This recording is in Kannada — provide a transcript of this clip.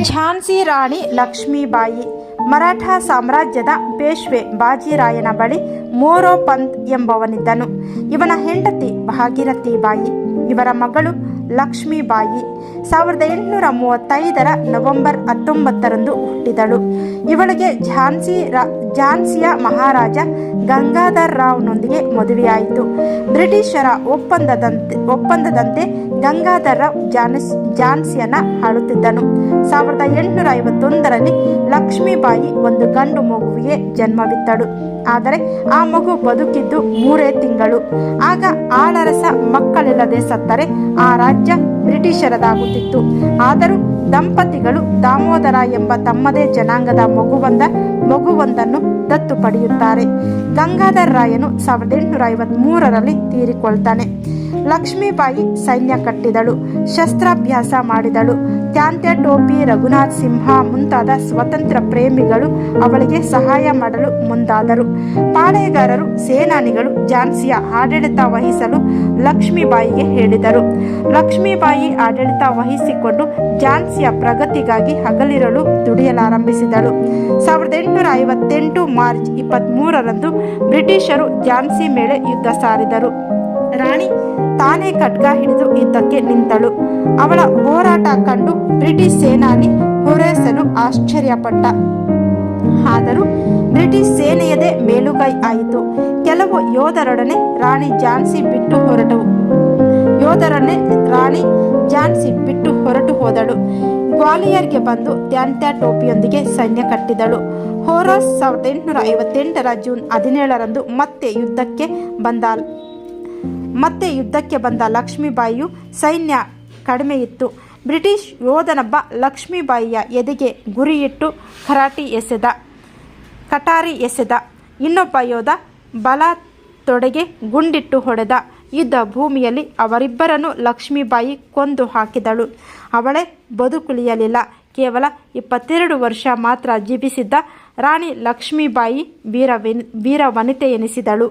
ಝಾನ್ಸಿ ರಾಣಿ ಲಕ್ಷ್ಮೀಬಾಯಿ ಮರಾಠ ಸಾಮ್ರಾಜ್ಯದ ಪೇಶ್ವೆ ಬಾಜಿರಾಯನ ಬಳಿ ಮೋರೋ ಪಂತ್ ಎಂಬವನಿದ್ದನು. ಇವನ ಹೆಂಡತಿ ಭಾಗೀರಥಿ ಬಾಯಿ ಇವರ ಮಗಳು ಲಕ್ಷ್ಮೀಬಾಯಿ ಸಾವಿರದ ಎಂಟುನೂರ ಮೂವತ್ತೈದರ ನವೆಂಬರ್ ಹತ್ತೊಂಬತ್ತರಂದು ಹುಟ್ಟಿದಳು. ಇವಳಿಗೆ ಝಾನ್ಸಿ ರಾ ಝಾನ್ಸಿಯ ಮಹಾರಾಜ ಗಂಗಾಧರ್ ರಾವ್ನೊಂದಿಗೆ ಮದುವೆಯಾಯಿತು. ಬ್ರಿಟಿಷರ ಒಪ್ಪಂದದಂತೆ ಒಪ್ಪಂದದಂತೆ ಗಂಗಾಧರ್ ರಾವ್ ಜಾನ್ಸ್, ಝಾನ್ಸಿಯನ್ನ ಆಳುತ್ತಿದ್ದನು. ಸಾವಿರದ ಎಂಟುನೂರ ಐವತ್ತೊಂದರಲ್ಲಿ ಲಕ್ಷ್ಮೀಬಾಯಿ ಒಂದು ಗಂಡು ಮಗುವಿಗೆ ಜನ್ಮವಿತ್ತಳು. ಆದರೆ ಆ ಮಗು ಬದುಕಿದ್ದು ಮೂರೇ ತಿಂಗಳು. ಆಗ ಆಳರಸ ಮಕ್ಕಳಿಲ್ಲದೆ ಸತ್ತರೆ ಆ ರಾಜ್ಯ ಬ್ರಿಟಿಷರದಾಗುತ್ತಿತ್ತು. ಆದರೂ ದಂಪತಿಗಳು ದಾಮೋದರ ಎಂಬ ತಮ್ಮದೇ ಜನಾಂಗದ ಮಗುವೊಂದ, ಮಗುವೊಂದನ್ನು ದತ್ತು ಪಡೆಯುತ್ತಾರೆ. ಗಂಗಾಧರ್ ರಾಯನು ಸಾವಿರದ ಎಂಟುನೂರ ಐವತ್ಮೂರರಲ್ಲಿ ತೀರಿಕೊಳ್ತಾನೆ. ಲಕ್ಷ್ಮೀಬಾಯಿ ಸೈನ್ಯ ಕಟ್ಟಿದಳು ಶಸ್ತ್ರಾಭ್ಯಾಸ ಮಾಡಿದಳು ತ್ಯಾಂತ್ಯ ಟೋಪಿ ರಘುನಾಥ್ ಸಿಂಹ ಮುಂತಾದ ಸ್ವತಂತ್ರ ಪ್ರೇಮಿಗಳು ಅವಳಿಗೆ ಸಹಾಯ ಮಾಡಲು ಮುಂದಾದರು. ಪಾಳೆಯಗಾರರು, ಸೇನಾನಿಗಳು, ಝಾನ್ಸಿಯ ಆಡಳಿತ ವಹಿಸಲು ಲಕ್ಷ್ಮೀಬಾಯಿಗೆ ಹೇಳಿದರು. ಲಕ್ಷ್ಮೀಬಾಯಿ ಆಡಳಿತ ವಹಿಸಿಕೊಂಡು ಝಾನ್ಸಿಯ ಪ್ರಗತಿಗಾಗಿ ಹಗಲಿರಲು ದುಡಿಯಲಾರಂಭಿಸಿದಳು. ಸಾವಿರದ ಎಂಟುನೂರ ಐವತ್ತೆಂಟು ಮಾರ್ಚ್ ಇಪ್ಪತ್ತ್ಮೂರರಂದು ಬ್ರಿಟಿಷರು ಝಾನ್ಸಿ ಮೇಲೆ ಯುದ್ಧ ಸಾರಿದರು. ರಾಣಿ ತಾನೇ ಖಡ್ಗ ಹಿಡಿದು ಯುದ್ಧಕ್ಕೆ ನಿಂತಳು. ಅವಳ ಹೋರಾಟ ಕಂಡು ಬ್ರಿಟಿಷ್ ಸೇನಾನಿ ಹೊರೆಸಲು ಆಶ್ಚರ್ಯಪಟ್ಟ. ಆದರೂ ಬ್ರಿಟಿಷ್ ಸೇನೆಯದೇ ಮೇಲುಗೈ ಆಯಿತು. ಕೆಲವು ಯೋಧರೊಡನೆ ರಾಣಿ ಝಾನ್ಸಿ ಬಿಟ್ಟು ಹೊರಟು. ಯೋಧರನ್ನೇ ರಾಣಿ ಝಾನ್ಸಿ ಬಿಟ್ಟು ಹೊರಟು ಹೋದಳು. ಗ್ವಾಲಿಯರ್ಗೆ ಬಂದು ತ್ಯಾಂತ್ಯ ಟೋಪಿಯೊಂದಿಗೆ ಸೈನ್ಯ ಕಟ್ಟಿದಳು. ಹೋರಾಸ್ ಸಾವಿರದ ಎಂಟುನೂರ ಐವತ್ತೆಂಟರ ಜೂನ್ ಹದಿನೇಳರಂದು ಮತ್ತೆ ಯುದ್ಧಕ್ಕೆ ಬಂದ, ಮತ್ತೆ ಯುದ್ಧಕ್ಕೆ ಬಂದ ಲಕ್ಷ್ಮೀಬಾಯಿಯು ಸೈನ್ಯ ಕಡಿಮೆ ಇತ್ತು ಬ್ರಿಟಿಷ್ ಯೋಧನೊಬ್ಬ ಲಕ್ಷ್ಮೀಬಾಯಿಯ ಎದೆಗೆ ಗುರಿಯಿಟ್ಟು ಕರಾಟಿ ಎಸೆದ, ಕಟಾರಿ ಎಸೆದ. ಇನ್ನೊಬ್ಬ ಯೋಧ ಬಲ ತೊಡೆಗೆ ಗುಂಡಿಟ್ಟು ಹೊಡೆದ. ಯುದ್ಧ ಭೂಮಿಯಲ್ಲಿ ಅವರಿಬ್ಬರನ್ನು ಲಕ್ಷ್ಮೀಬಾಯಿ ಕೊಂದು ಹಾಕಿದಳು. ಅವಳೇ ಬದುಕುಳಿಯಲಿಲ್ಲ. ಕೇವಲ ಇಪ್ಪತ್ತೆರಡು ವರ್ಷ ಮಾತ್ರ ಜೀವಿಸಿದ್ದ ರಾಣಿ ಲಕ್ಷ್ಮೀಬಾಯಿ ವೀರ ವೀರ ವನಿತೆ ಎನಿಸಿದಳು.